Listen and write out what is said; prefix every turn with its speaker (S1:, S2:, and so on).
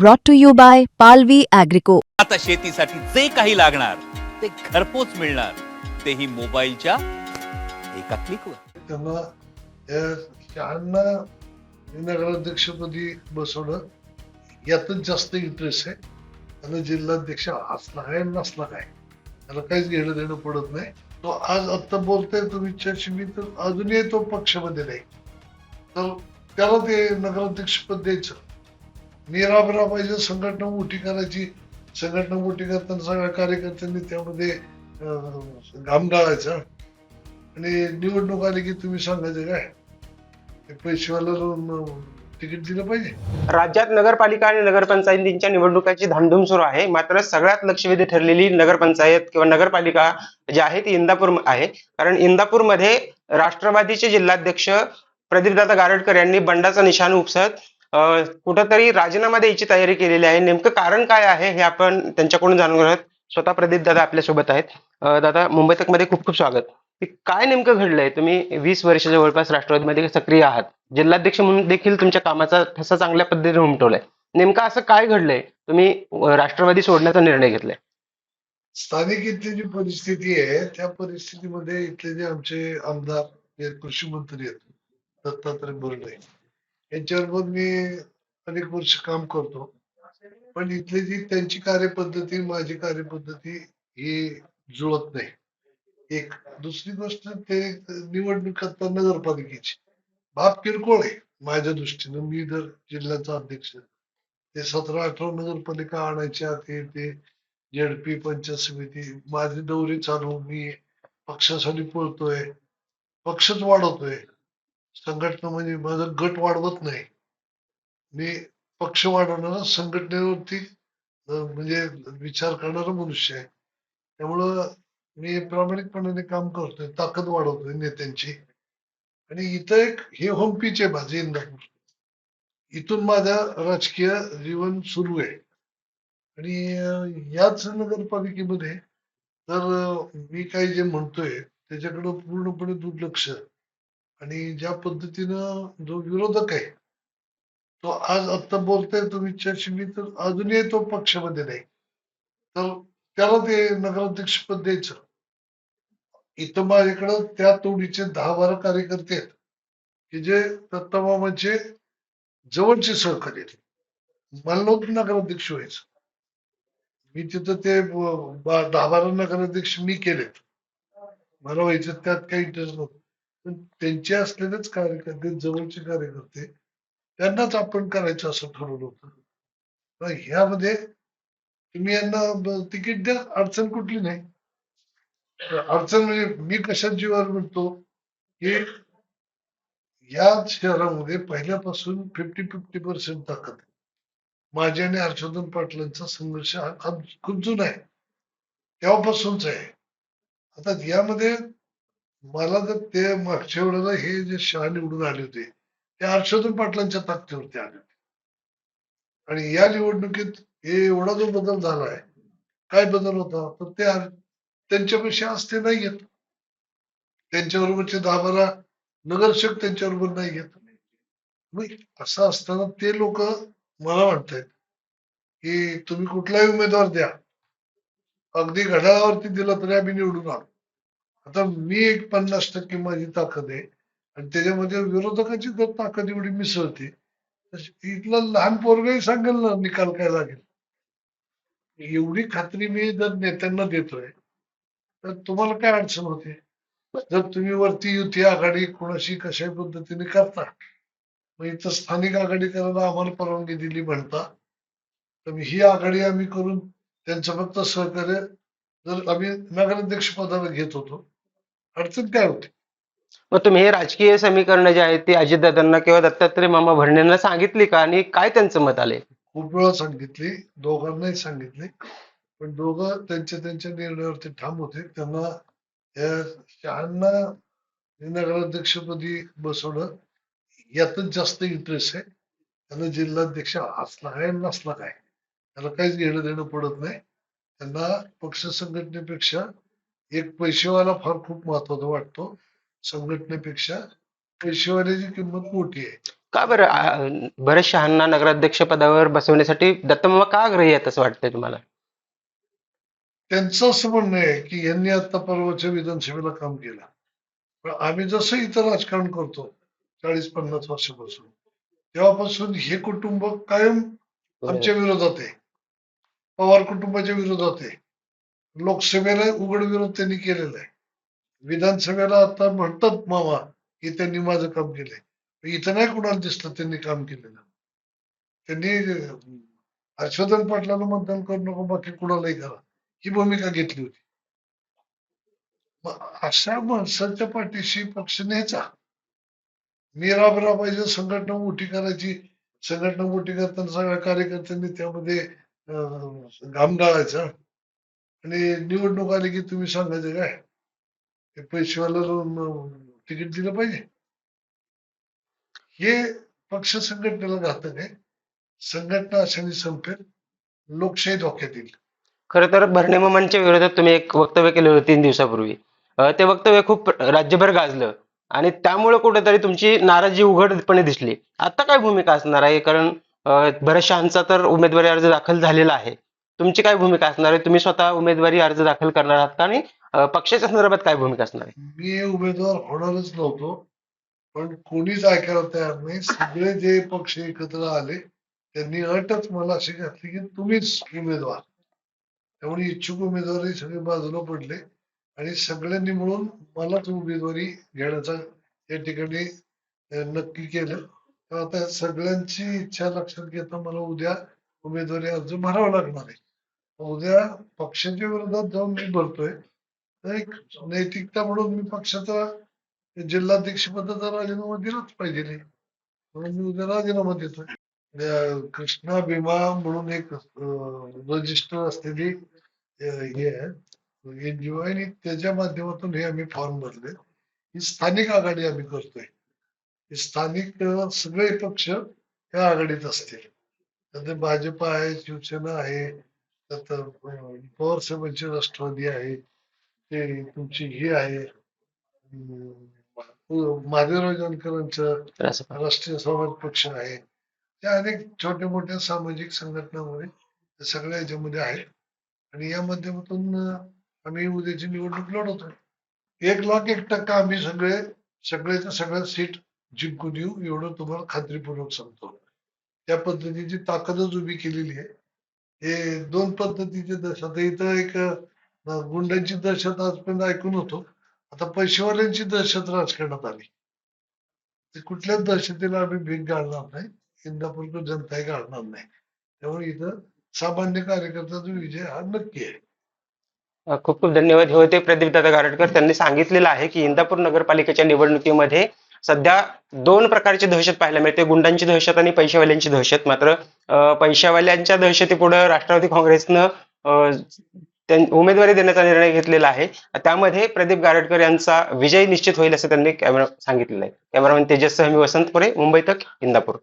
S1: brought to you by Palvi Agrico.
S2: आता शेतीसाठी जे काही लागणार ते घरपोच मिळणार. तेही मोबाईलच्या एका क्लिकवर
S3: त्यांना नगराध्यक्षपदी बसवणं यातच जास्त इंटरेस्ट आहे. त्यांना जिल्हाध्यक्ष असला काय नसला काय त्याला काहीच घेणं देणं पडत नाही. तो आज आत्ता बोलतोय तो विचारशी मी तर अजूनही तो पक्षामध्ये नाही. तर त्याला ते नगराध्यक्षपद द्यायचं. मी राबरा पाहिजे संघटना मोठी करायची संघटना मोठी करताना सगळ्या कार्यकर्त्यांनी त्यामध्ये घाम गाळायचा आणि निवडणूक आली की तुम्ही सांगायचं काय? पैसेवाला तिकीट दिलं पाहिजे?
S4: राज्यात नगरपालिका आणि नगरपंचायतींच्या निवडणुकाची धामधूम सुरू आहे. मात्र सगळ्यात लक्षवेधी ठरलेली नगरपंचायत किंवा नगरपालिका जी आहे ती इंदापूर आहे. कारण इंदापूरमध्ये राष्ट्रवादीचे जिल्हाध्यक्ष प्रदीपदादा गारडकर यांनी बंडाचा निशाण उपसत कुठंतरी राजीनामा द्यायची तयारी केलेली आहे. नेमकं कारण काय आहे हे आपण त्यांच्याकडून जाणून घेऊयात. स्वतः प्रदीप दादा आपल्यासोबत आहेत. दादा मुंबई तकमध्ये खूप खूप स्वागत. काय नेमकं घडलंय? तुम्ही वीस वर्ष जवळपास राष्ट्रवादीमध्ये सक्रिय आहात. जिल्हाध्यक्ष म्हणून देखील तुमच्या कामाचा ठसा चांगल्या पद्धतीने उमटवलाय. नेमकं असं काय घडलंय? तुम्ही राष्ट्रवादी सोडण्याचा निर्णय घेतलाय.
S3: स्थानिक इथली जी परिस्थिती आहे त्या परिस्थितीमध्ये इथले जे आमचे आमदार जे कृषी मंत्री आहेत दत्तात्रय भरणे यांच्याबरोबर मी अनेक वर्ष काम करतो. पण इथली जी त्यांची कार्यपद्धती माझी कार्यपद्धती ही जुळत नाही. एक दुसरी गोष्ट ते निवडणूक करता नगरपालिकेची. बाप किरकोळ आहे माझ्या दृष्टीनं. मी जर जिल्ह्याचा अध्यक्ष ते सतरा अठरा नगरपालिका आणायच्या ते ते झेडपी पंचायत समिती माझे दौरे चालू मी पक्षासाठी पळतोय. पक्षच वाढवतोय. संघटना म्हणजे माझा गट वाढवत नाही. मी पक्ष वाढवणारा संघटनेवरती म्हणजे विचार करणारा मनुष्य आहे. त्यामुळं मी प्रामाणिकपणाने काम करतोय ताकद वाढवतोय नेत्यांची. आणि इथं एक हे होम पिच आहे माझे इंदापूर. इथून माझं राजकीय जीवन सुरू आहे. आणि याच नगरपालिकेमध्ये तर मी काही जे म्हणतोय त्याच्याकडं पूर्णपणे दुर्लक्ष आणि ज्या पद्धतीनं जो विरोधक आहे तो आज आत्ता बोलतोय तुम्ही विचारशी मी तर अजूनही तो पक्षामध्ये नाही. तर त्याला ते नगराध्यक्ष पद द्यायचं. इथं माझ्याकडं त्या तोडीचे दहा बारा कार्यकर्ते आहेत की जे दत्तामामाचे जवळचे सहकारी आहेत. मला नव्हतं नगराध्यक्ष व्हायचं. मी तिथं ते दहा बारा नगराध्यक्ष मी केलेत. मला व्हायचं त्यात काही इंटरेस्ट नव्हतं. त्यांचे असलेलेच कार्यकर्ते जवळचे कार्यकर्ते त्यांनाच आपण करायचं असं ठरवलं होतं. ह्यामध्ये तुम्ही यांना तिकीट द्या अडचण कुठली नाही. अडचण म्हणजे मी कशा जीवावर म्हणतो की या शहरामध्ये पहिल्यापासून फिफ्टी फिफ्टी पर्सेंट ताकद माझे माझ्या आणि हर्षवर्धन पाटलांचा संघर्ष हा खूप जुना आहे. तेव्हापासूनच आहे. आता यामध्ये मला तर ते मागच्या वेळेला हे जे शहा निवडून आले होते ते हर्षवर्धन पाटलांच्या ताकदीवरती आले होते. आणि या निवडणुकीत हे एवढा जो बदल झालाय काय बदल होता? तर ते त्यांच्यापेक्षा असते नाही येत त्यांच्याबरोबरचे दहा बारा नगरसेवक त्यांच्याबरोबर नाही येत मग असं असताना ते लोक मला म्हणतायत की तुम्ही कुठलाही उमेदवार द्या. अगदी घड्याळावरती दिला तरी आम्ही निवडून आलो. आता मी एक पन्नास टक्के माझी ताकद आहे. आणि त्याच्यामध्ये विरोधकाची जर ताकद एवढी मिसळते इथला लहान पोरगही सांगेल ना निकाल काय लागेल. एवढी खात्री मी जर नेत्यांना देतोय तर तुम्हाला काय अडचण होते? जर तुम्ही वरती युती आघाडी कोणाशी कशाही पद्धतीने करता मग इथं स्थानिक आघाडी करायला आम्हाला परवानगी दिली म्हणता तर ही आघाडी आम्ही करून त्यांचं फक्त सहकार्य जर आम्ही नगराध्यक्ष पदाला घेत होतो अडचण काय होती?
S4: मग तुम्ही हे राजकीय समीकरणं जे आहेत ती अजितदादांना किंवा दत्तात्रय मामा भरणेंना सांगितली का? आणि काय त्यांचं मत आलंय?
S3: खूप वेळा सांगितली दोघांनाही सांगितले. पण दोघं त्यांच्या त्यांच्या निर्णयावरती ठाम होते. त्यांना या शहाण्णा नगराध्यक्षपदी बसवणं यातच जास्त इंटरेस्ट आहे. त्यांना जिल्हाध्यक्ष असला काय नसला काय त्याला काहीच घेणं देणं पडत नाही. त्यांना पक्ष संघटनेपेक्षा एक पैसेवाला फार खूप महत्त्वाचा वाटतो संघटनेपेक्षा. पैसेवाल्याची किंमत मोठी आहे.
S4: का बरं? आ- भरत शहांना नगराध्यक्ष पदावर बसवण्यासाठी दत्तमामा का आग्रही आहेत असं वाटतंय तुम्हाला?
S3: त्यांचं असं म्हणणं आहे की यांनी आता परवाच्या विधानसभेला काम केलं. पण आम्ही जसं इथं राजकारण करतो चाळीस पन्नास वर्षापासून तेव्हापासून हे कुटुंब कायम आमच्या विरोधात आहे. पवार कुटुंबाच्या विरोधात आहे. लोकसभेला उघड विरोध त्यांनी केलेला आहे. विधानसभेला आता म्हणतात मामा की त्यांनी माझं काम केलंय. इथं नाही कुणाला दिसलं त्यांनी काम केलेलं. त्यांनी हर्षवर्धन पाटलाला मतदान करू नको बाकी कुणालाही करा. ही भूमिका घेतली होती. अशा माणसाच्या पाठीशी पक्ष न्यायचा. मी राब पाहिजे संघटना मोठी करायची संघटना मोठी करताना सगळ्या कार्यकर्त्यांनी त्यामध्ये अं, घाम गाळायचा. आणि निवडणूक आली की तुम्ही सांगायचं काय? ते तिकीट दिलं पाहिजे. हे पक्ष संघटनेला घातक आहे. संघटना अशाने संपेल लोकशाही धोक्यात येईल.
S4: खर तर भरणे मामांच्या विरोधात तुम्ही एक वक्तव्य केलं होतं तीन दिवसापूर्वी. ते वक्तव्य खूप राज्यभर गाजलं. आणि त्यामुळे कुठेतरी तुमची नाराजी उघडपणे दिसली. आता काय भूमिका असणार आहे? कारण अं, तर उमेदवारी अर्ज दाखल झालेला आहे. तुमची काय भूमिका असणार आहे? तुम्ही स्वतः उमेदवारी अर्ज दाखल करणार आहात का? आणि पक्षाच्या संदर्भात काय भूमिका असणार आहे?
S3: मी उमेदवार होणारच नव्हतो पण कोणीच ऐकायला तयार नाही. सगळे जे पक्ष एकत्र आले त्यांनी अटच मला अशी घातली की तुम्हीच उमेदवार. त्यामुळे इच्छुक उमेदवारी सगळे बाजूला पडले आणि सगळ्यांनी मिळून मलाच उमेदवारी घेण्याचा या ठिकाणी नक्की केलं. तर आता सगळ्यांची इच्छा लक्षात घेता मला उद्या उमेदवारी अर्ज भरावा लागणार आहे. उद्या पक्षाच्या विरोधात जाऊन मी भरतोय. तर एक नैतिकता म्हणून मी पक्षाचा जिल्हाध्यक्ष पदाचा राजीनामा दिलाच पाहिजे. नाही म्हणून मी उद्या राजीनामा देतोय. कृष्णा भीमा म्हणून एक रजिस्टर असलेली हे आहे. एनजीओ आणि त्याच्या माध्यमातून हे आम्ही फॉर्म भरले. ही स्थानिक आघाडी आम्ही करतोय. स्थानिक सगळे पक्ष या आघाडीत असतील. भाजपा आहे शिवसेना आहे अं, पवार साहेबांची राष्ट्रवादी आहे ते तुमची ही आहे महादेवराव जानकरांचं? राष्ट्रीय समाज पक्ष आहे. त्या अनेक छोट्या मोठ्या सामाजिक संघटनामध्ये सगळ्या याच्यामध्ये आहेत. आणि या माध्यमातून आम्ही उद्याची निवडणूक लढवतोय एक लाख एक टक्का आम्ही सगळे सगळ्याच्या सगळ्या सीट जिंकून येऊ एवढं तुम्हाला खात्रीपूर्वक सांगतो. त्या पद्धतीची ताकदच उभी केलेली आहे. हे दोन पद्धतीचे दहशत इथं एक गुंडांची दहशत आजपर्यंत ऐकून होतो. आता पैसेवाल्यांची दहशत राजकारणात आली. ते कुठल्याच दहशतीला आम्ही भीक घालणार नाही. इंदापूरकर जनताही घालणार नाही. त्यामुळे इथं सामान्य कार्यकर्त्याचा विजय हा नक्की आहे.
S4: खूप खूप धन्यवाद. हे होते प्रदीप दादा गारटकर. त्यांनी सांगितलेलं आहे की इंदापूर नगरपालिकेच्या निवडणुकीमध्ये सध्या दोन प्रकारची दहशत पाहायला मिळते. गुंडांची दहशत आणि पैशावाल्यांची दहशत. मात्र पैशावाल्यांच्या दहशतीपुढं राष्ट्रवादी काँग्रेसनं उमेदवारी देण्याचा निर्णय घेतलेला आहे. त्यामध्ये प्रदीप गारडकर यांचा विजय निश्चित होईल असं त्यांनी कॅमेरा सांगितलेलं आहे. कॅमेरामॅन तेजस सह मी मुंबई तक इंदापूर.